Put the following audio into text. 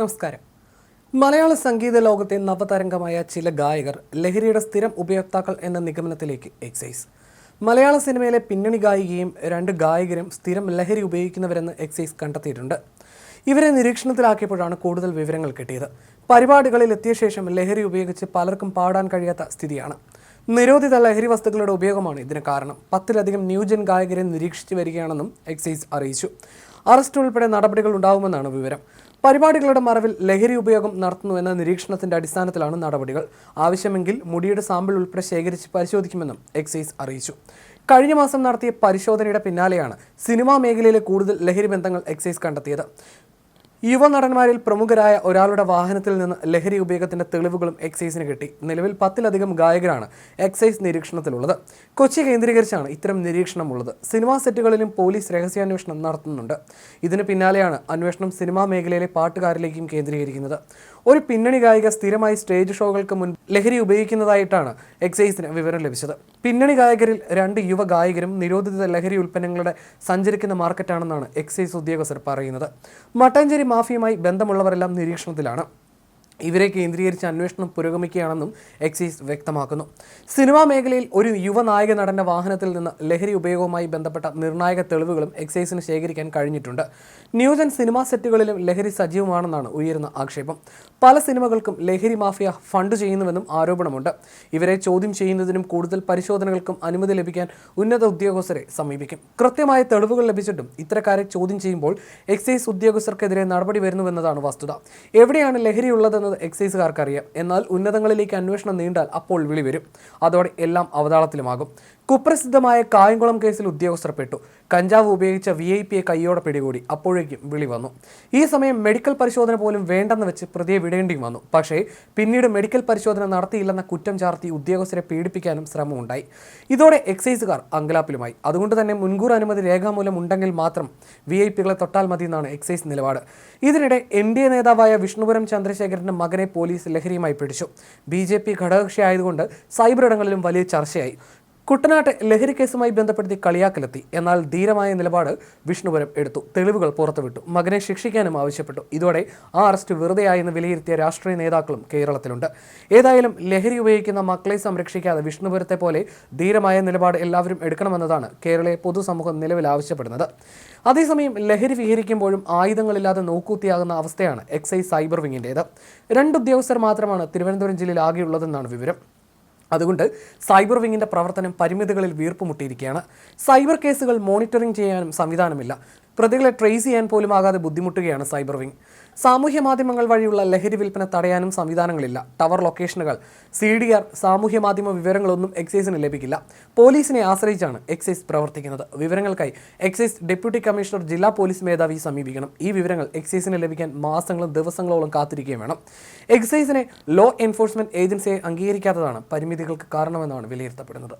നമസ്കാരം. മലയാള സംഗീത ലോകത്തെ നവതരംഗമായ ചില ഗായകർ ലഹരിയുടെ സ്ഥിരം ഉപയോക്താക്കൾ എന്ന നിഗമനത്തിലേക്ക് എക്സൈസ്. മലയാള സിനിമയിലെ പിന്നണി ഗായികയും രണ്ട് ഗായകരും സ്ഥിരം ലഹരി ഉപയോഗിക്കുന്നവരെന്ന് എക്സൈസ് കണ്ടെത്തിയിട്ടുണ്ട്. ഇവരെ നിരീക്ഷണത്തിലാക്കിയപ്പോഴാണ് കൂടുതൽ വിവരങ്ങൾ കിട്ടിയത്. പരിപാടികളിൽ എത്തിയ ശേഷം ലഹരി ഉപയോഗിച്ച് പലർക്കും പാടാൻ കഴിയാത്ത സ്ഥിതിയാണ്. നിരോധിത ലഹരി വസ്തുക്കളുടെ ഉപയോഗമാണ് ഇതിന് കാരണം. പത്തിലധികം ന്യൂജൻ ഗായകരെ നിരീക്ഷിച്ചു വരികയാണെന്നും എക്സൈസ് അറിയിച്ചു. അറസ്റ്റ് ഉൾപ്പെടെ നടപടികൾ ഉണ്ടാവുമെന്നാണ് വിവരം. പരിപാടികളുടെ മറവിൽ ലഹരി ഉപയോഗം നടത്തുന്നുവെന്ന നിരീക്ഷണത്തിന്റെ അടിസ്ഥാനത്തിലാണ് നടപടികൾ. ആവശ്യമെങ്കിൽ മുടിയുടെ സാമ്പിൾ ഉൾപ്പെടെ ശേഖരിച്ച് പരിശോധിക്കുമെന്നും എക്സൈസ് അറിയിച്ചു. കഴിഞ്ഞ മാസം നടത്തിയ പരിശോധനയുടെ പിന്നാലെയാണ് സിനിമാ മേഖലയിലെ കൂടുതൽ ലഹരി ബന്ധങ്ങൾ എക്സൈസ് കണ്ടെത്തിയത്. യുവനടന്മാരിൽ പ്രമുഖരായ ഒരാളുടെ വാഹനത്തിൽ നിന്ന് ലഹരി ഉപയോഗത്തിന്റെ തെളിവുകളും എക്സൈസിന് കിട്ടി. നിലവിൽ പത്തിലധികം ഗായകരാണ് എക്സൈസ് നിരീക്ഷണത്തിലുള്ളത്. കൊച്ചി കേന്ദ്രീകരിച്ചാണ് ഇത്തരം നിരീക്ഷണമുള്ളത്. സിനിമാ സെറ്റുകളിലും പോലീസ് രഹസ്യാന്വേഷണം നടത്തുന്നുണ്ട്. ഇതിന് പിന്നാലെയാണ് അന്വേഷണം സിനിമാ മേഖലയിലെ പാട്ടുകാരിലേക്കും കേന്ദ്രീകരിക്കുന്നത്. ഒരു പിന്നണി ഗായിക സ്ഥിരമായി സ്റ്റേജ് ഷോകൾക്ക് മുൻപ് ലഹരി ഉപയോഗിക്കുന്നതായിട്ടാണ് എക്സൈസിന് വിവരം ലഭിച്ചത്. പിന്നണി ഗായകരിൽ രണ്ട് യുവ ഗായകരും നിരോധിത ലഹരി ഉൽപ്പന്നങ്ങളുടെ സഞ്ചരിക്കുന്ന മാർക്കറ്റാണെന്നാണ് എക്സൈസ് ഉദ്യോഗസ്ഥർ പറയുന്നത്. മട്ടാഞ്ചേരി മാഫിയുമായി ബന്ധമുള്ളവരെല്ലാം നിരീക്ഷണത്തിലാണ്. ഇവരെ കേന്ദ്രീകരിച്ച് അന്വേഷണം പുരോഗമിക്കുകയാണെന്നും എക്സൈസ് വ്യക്തമാക്കുന്നു. സിനിമാ മേഖലയിൽ ഒരു യുവനായക നടന്റെ വാഹനത്തിൽ നിന്ന് ലഹരി ഉപയോഗവുമായി ബന്ധപ്പെട്ട നിർണായക തെളിവുകളും എക്സൈസിന് ശേഖരിക്കാൻ കഴിഞ്ഞിട്ടുണ്ട്. ന്യൂജൻ സിനിമാ സെറ്റുകളിലും ലഹരി സജീവമാണെന്നാണ് ഉയരുന്ന ആക്ഷേപം. പല സിനിമകൾക്കും ലഹരി മാഫിയ ഫണ്ട് ചെയ്യുന്നുവെന്നും ആരോപണമുണ്ട്. ഇവരെ ചോദ്യം ചെയ്യുന്നതിനും കൂടുതൽ പരിശോധനകൾക്കും അനുമതി ലഭിക്കാൻ ഉന്നത ഉദ്യോഗസ്ഥരെ സമീപിക്കും. കൃത്യമായ തെളിവുകൾ ലഭിച്ചിട്ടും ഇത്തരക്കാരെ ചോദ്യം ചെയ്യുമ്പോൾ എക്സൈസ് ഉദ്യോഗസ്ഥർക്കെതിരെ നടപടി വരുന്നുവെന്നതാണ് വസ്തുത. എവിടെയാണ് ലഹരി ഉള്ളതെന്നത് എക്സൈസുകാർക്ക് അറിയാം എന്നാൽ ഉന്നതങ്ങളിലേക്ക് അന്വേഷണം നീണ്ടാൽ അപ്പോൾ വിളി വരും. അതോടെ എല്ലാം അവതാളത്തിലുമാകും. കുപ്രസിദ്ധമായ കായംകുളം കേസിൽ ഉദ്യോഗസ്ഥർ പെട്ടു കഞ്ചാവ് ഉപയോഗിച്ച വി ഐ പിയെ കൈയോടെ പിടികൂടി. അപ്പോഴേക്കും വിളി വന്നു. ഈ സമയം മെഡിക്കൽ പരിശോധന പോലും വേണ്ടെന്ന് വെച്ച് പ്രതിയെ വിടേണ്ടിയും വന്നു. പക്ഷേ പിന്നീട് മെഡിക്കൽ പരിശോധന നടത്തിയില്ലെന്ന കുറ്റം ചാർത്തി ഉദ്യോഗസ്ഥരെ പീഡിപ്പിക്കാനും ശ്രമമുണ്ടായി. ഇതോടെ എക്സൈസുകാർ അങ്കലാപ്പിലുമായി. അതുകൊണ്ട് തന്നെ മുൻകൂർ അനുമതി രേഖാമൂലം ഉണ്ടെങ്കിൽ മാത്രം വി ഐ പികളെ തൊട്ടാൽ മതി എന്നാണ് എക്സൈസ് നിലപാട്. ഇതിനിടെ എൻ ഡി എ നേതാവായ വിഷ്ണുപുരം ചന്ദ്രശേഖരന്റെ മകനെ പോലീസ് ലഹരിയുമായി പിടിച്ചു. ബി ജെ പി ഘടകകക്ഷിയായതുകൊണ്ട് സൈബർ ഇടങ്ങളിലും വലിയ ചർച്ചയായി. കുട്ടനാട്ട് ലഹരി കേസുമായി ബന്ധപ്പെടുത്തി കളിയാക്കലെത്തി. എന്നാൽ ധീരമായ നിലപാട് വിഷ്ണുപുരം എടുത്തു. തെളിവുകൾ പുറത്തുവിട്ടു. മകനെ ശിക്ഷിക്കാനും ആവശ്യപ്പെട്ടു. ഇതോടെ ആ അറസ്റ്റ് വെറുതെയായെന്ന് വിലയിരുത്തിയ രാഷ്ട്രീയ നേതാക്കളും കേരളത്തിലുണ്ട്. ഏതായാലും ലഹരി ഉപയോഗിക്കുന്ന മക്കളെ സംരക്ഷിക്കാതെ വിഷ്ണുപുരത്തെ പോലെ ധീരമായ നിലപാട് എല്ലാവരും എടുക്കണമെന്നതാണ് കേരളീയ പൊതുസമൂഹം നിലവിൽ ആവശ്യപ്പെടുന്നത്. അതേസമയം ലഹരി വിഹരിക്കുമ്പോഴും ആയുധങ്ങളില്ലാതെ നോക്കൂത്തിയാകുന്ന അവസ്ഥയാണ് എക്സൈസ് സൈബർ വിങ്ങിന്റേത് രണ്ട് ഉദ്യോഗസ്ഥർ മാത്രമാണ് തിരുവനന്തപുരം ജില്ലയിൽ ആകെയുള്ളതെന്നാണ് വിവരം. അതുകൊണ്ട് സൈബർ വിങ്ങിന്റെ പ്രവർത്തനം പരിമിതികളിൽ വീർപ്പുമുട്ടിയിരിക്കുകയാണ്. സൈബർ കേസുകൾ മോണിറ്ററിംഗ് ചെയ്യാനും സംവിധാനമില്ല. പ്രതികളെ ട്രേസ് ചെയ്യാൻ പോലും ആകാതെ ബുദ്ധിമുട്ടുകയാണ് സൈബർ വിങ് സാമൂഹ്യ മാധ്യമങ്ങൾ വഴിയുള്ള ലഹരി വിൽപ്പന തടയാനും സംവിധാനങ്ങളില്ല. ടവർ ലൊക്കേഷനുകൾ സി ഡി ആർ സാമൂഹ്യ മാധ്യമ വിവരങ്ങളൊന്നും എക്സൈസിന് ലഭിക്കില്ല. പോലീസിനെ ആശ്രയിച്ചാണ് എക്സൈസ് പ്രവർത്തിക്കുന്നത്. വിവരങ്ങൾക്കായി എക്സൈസ് ഡെപ്യൂട്ടി കമ്മീഷണർ ജില്ലാ പോലീസ് മേധാവി സമീപിക്കണം. ഈ വിവരങ്ങൾ എക്സൈസിന് ലഭിക്കാൻ മാസങ്ങളും ദിവസങ്ങളോളം കാത്തിരിക്കുകയും വേണം. എക്സൈസിനെ ലോ എൻഫോഴ്സ്മെന്റ് ഏജൻസിയെ അംഗീകരിക്കാത്തതാണ് പരിമിതികൾക്ക് കാരണമെന്നാണ് വിലയിരുത്തപ്പെടുന്നത്.